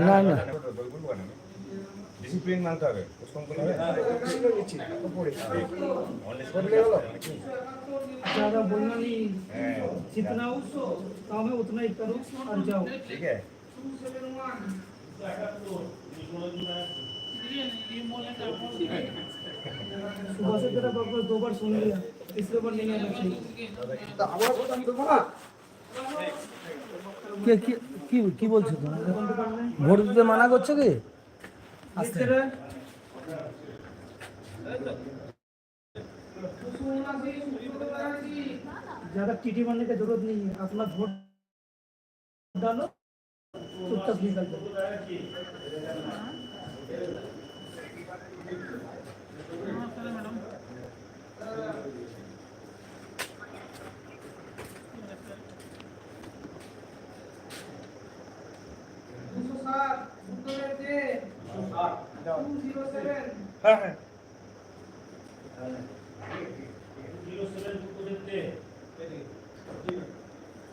না না ডিসিপ্লিন মানতে হবে কম করলে হবে ज़्यादा बोलना नहीं হ্যাঁ जितना हो काम है उतना ही करो और जाओ ঠিক আছে सुबह से तेरा पापा दो बार सुन लिया तीसरे बार नहीं आना चाहिए কে কি কি কি বলছো তুমি ভোট দিতে মানা করছো কি आस्ते रहे ज्यादा टीटी बनने की जरूरत नहीं है अपना वोट डालो चुपचाप निकल जाओ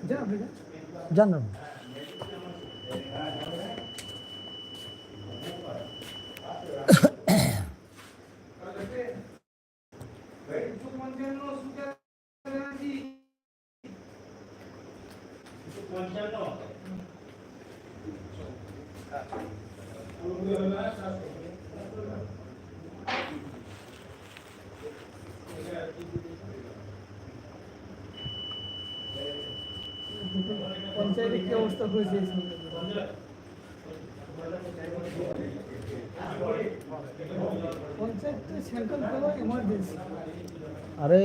जा बेटा জানো পঞ্চায়েতে কি অবস্থা হয়েছে? পঞ্চায়েত সেন্ট্রাল করো ইমার্জেন্সি আরে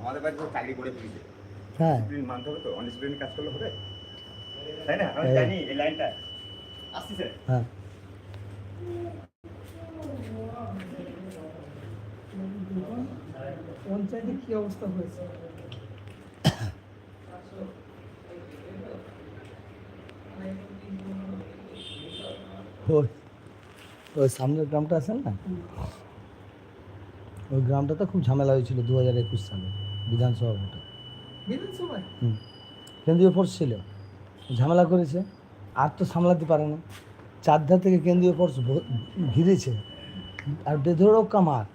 আমাদের বাড়িতে চাকরি করে হ্যাঁ। মানতে হবে তো অনডিসিপ্লিন কাজ করলে হবে। তাই না? আমি হ্যাঁ। জানি এই লাইনটা আসছি স্যার হ্যাঁ। পঞ্চায়েতে কি অবস্থা হয়েছে? ওই ওই সামনের গ্রামটা আছে না? ওই গ্রামটা তো খুব ঝামেলা হয়েছিল দু হাজার একুশ সালে বিধানসভা ভোটে। বিধানসভায়? হুম। কেন্দ্রীয় ফোর্স ছিল ঝামেলা করেছে আর তো সামলাতে পারে না। চারধার থেকে কেন্দ্রীয় ফোর্স ঘিরেছে আর বেধড়কা মার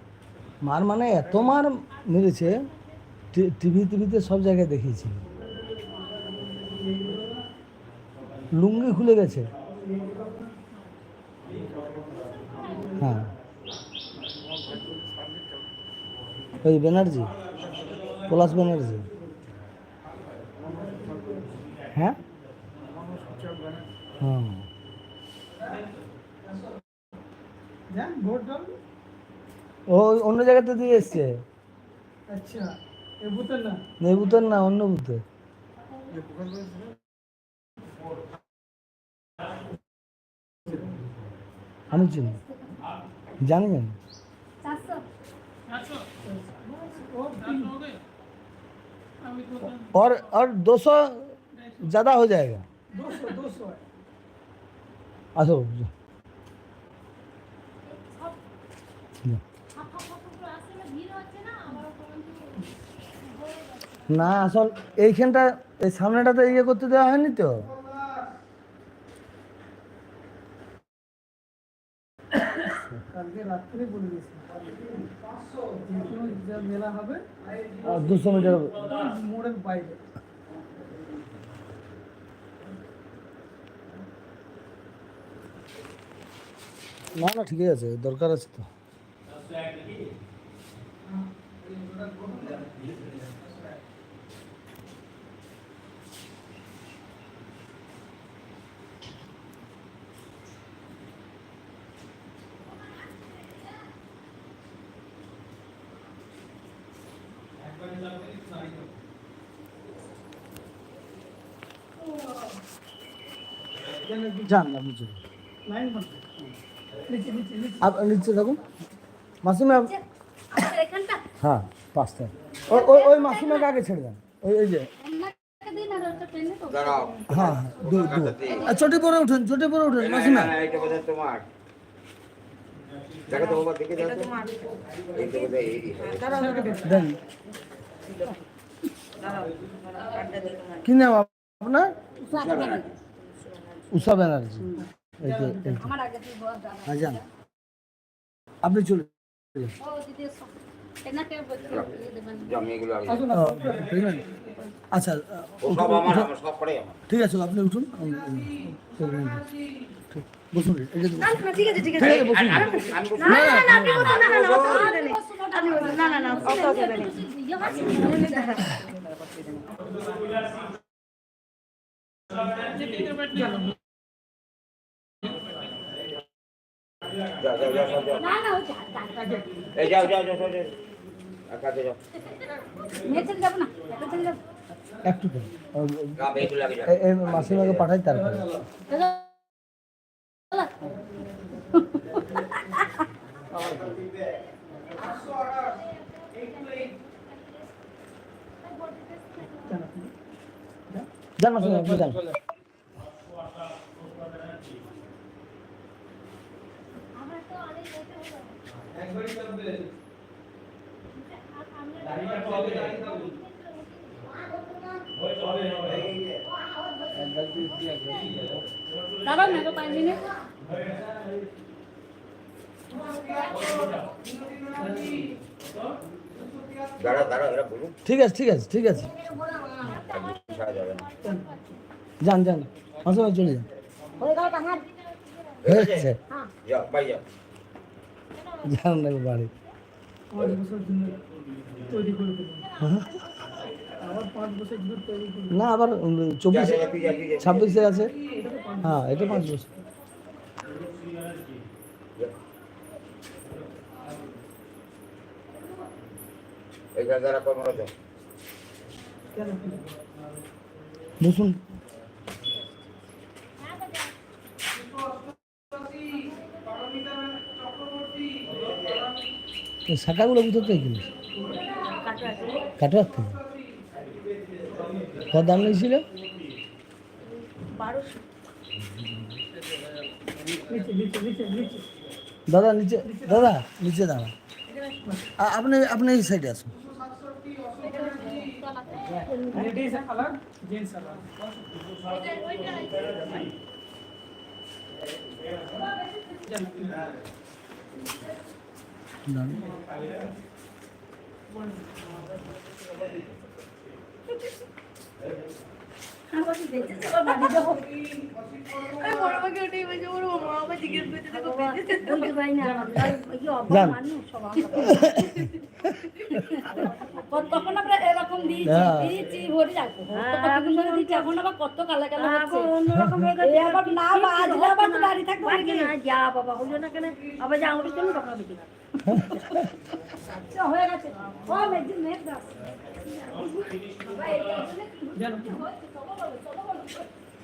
মার মানে এত মার মেরেছে টিভি, টিভিতে সব জায়গায় দেখিয়েছিল। লুঙ্গি খুলে গেছে। হ্যাঁ। ওই ব্যানার্জি, পলাশ ব্যানার্জি। হ্যাঁ? হ্যাঁ। ভোট ও অন্য জায়গাতে দিয়ে এসছে আচ্ছা এ বুথের না এই বুথের না অন্য বুথে আমি চিনি জানি জানি और और दो सौ ज़्यादा हो जाएगा दो सौ दो না আসল এইখানটা এই সামনেটাতে ইয়ে করতে দেওয়া হয়নি তো? দুশো মিটার মোড়ের বাইরে। না না ঠিকই আছে দরকার আছে তো। যান আপনি দেখুন। হ্যাঁ পাঁচটা ওই ওই ছেড়ে দেন। ওই ওই যে। হ্যাঁ, হ্যাঁ পরে উঠুন ছোট পরে উঠেন মাসিমা। তোমার। কি নাম আপনার? উষা ব্যানার্জি হ্যাঁ যান আপনি চলে? আচ্ছা ঠিক আছে আপনি উঠুন বসুন ঠিক আছে ঠিক আছে ঠিক আছে, বসুন। আমি বসি। না না না আপনি বসুন না না না অসুবিধা নেই আপনি বসুন না না না অসুবিধা নেই ইয়ে আছে? যাও যাও যাও যাও না না যা। এই যাও যাও যাও যাও আর কাছে যাও নিয়ে চলে যাব না এটা চলে যাব একটু দেন। ও- ও- গা মেয়েগুলো আগে যাও এ- এ মাসিমাকে পাঠাই তারপরে চলো। যান মাসিমা আপনি যান দাঁড়াও না গো পাঁচ মিনিট দাঁড়াও দাঁড়াও এরা বলুন ঠিক আছে ঠিক আছে ঠিক আছে সারা যাবে না যান যান মাসিমা চলে যান হয়েছে যাও বাই যাও যান না বাড়ি। না আবার চব্বিশ। ছাব্বিশে আছে। হ্যাঁ এটা পাঁচ বছর। যারা কর্মরত। কেন শাখাগুলো কোথা থেকে কিনিস কাটোয়ার থেকে? কত দাম নিয়েছিল? দাদা নিচে দাদা নিচে দাঁড়া আপনি আপনি এই সাইডে আসুন। লেডিস আলাদা জেন্টস আলাদা দাঁড়ান। আমি বড় মাকে ওটাই বলছি ওর মা আবার জিজ্ঞেস করছে দেখো বলতে পারি না কি অবাক যান। মানুষ সব আমরা। কত- তখন আমরা এরকম দিয়েছি হ্যাঁ। দিয়েছি ভরে যাব এখন আবার কত কালা কালা হচ্ছে অন্যরকম হয়ে গেছে। আবার না বাজলে আবার তো দাঁড়িয়ে থাকব? না, যা বাবা হলো না কেন আবার যা আঙুলের জন্য তখন বেশি হয়ে গেছে ও মেঘ মেঘ দাস জানো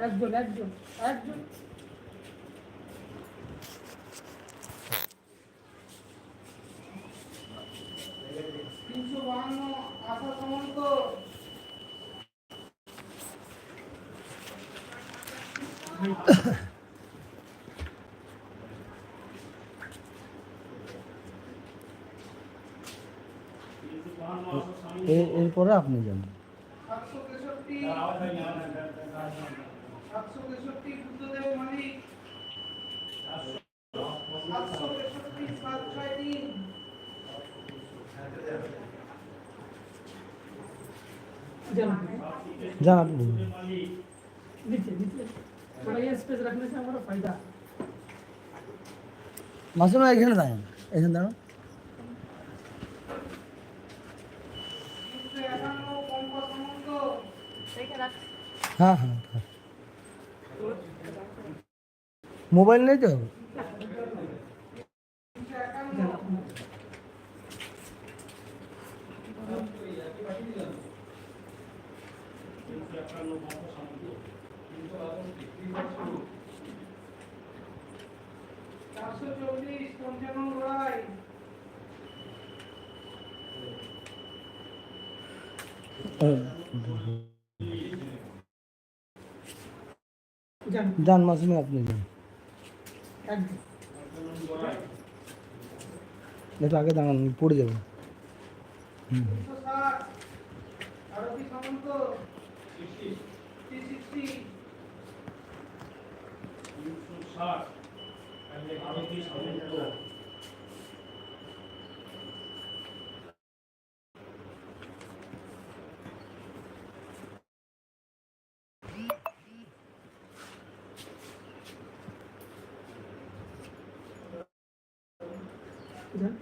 একজন একজন একজন। এ- এরপরে আপনি যান জানো যান আপনি বলুন। नीचे नीचे थोड़ा ये स्पेस रखने से हमारा फायदा মাসিমা এখানে দাঁড়ান এখানে দাঁড়ান হ্যাঁ হ্যাঁ হ্যাঁ। মোবাইল নেই তো মাসুমি আপনি একটু আগে দাঁড়ান পড়ে যাবেন দুশো ষাট どうも。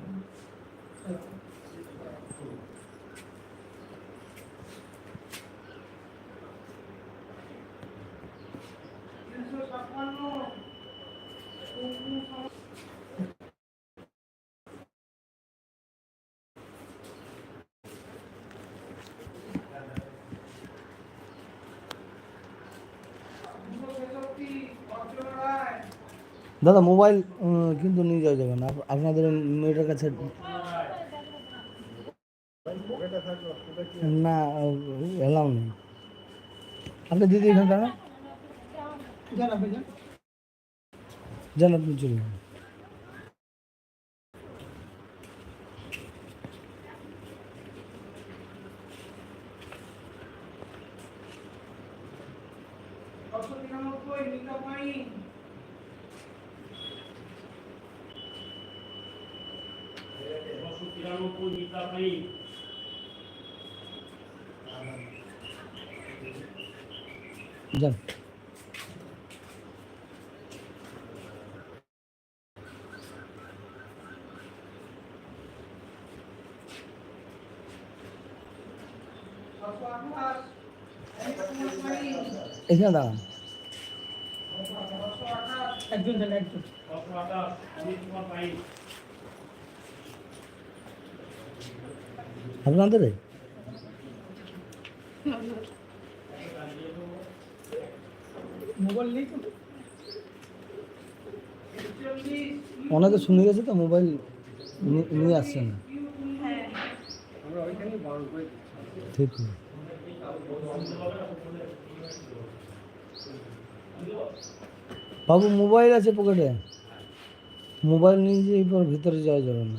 দাদা মোবাইল কিন্তু নিয়ে যাওয়া যাবে না। আপ- আপনাদের মেয়েটার কাছে না এলাও নেই। আপনি দিদি এখানে দাঁড়ান। যান আপনি চলে যান। ছশো তিরানব্বই মিকা পাইন যান ছশো আঠাশ কুমার পাইন এখানে দাঁড়ান ছশো আঠাশ একজন যান একজন আপনাদের? অনেকে শুনে গেছে তো মোবাইল নিয়ে আসছে না ঠিক। বাবু মোবাইল আছে পকেটে? মোবাইল নিয়ে যে ভিতরে যাওয়া যাবে না।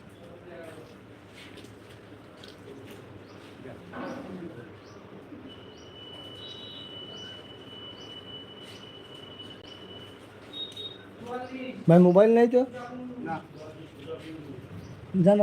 চুয়াল্লিশ ভাই মোবাইল নেই তো না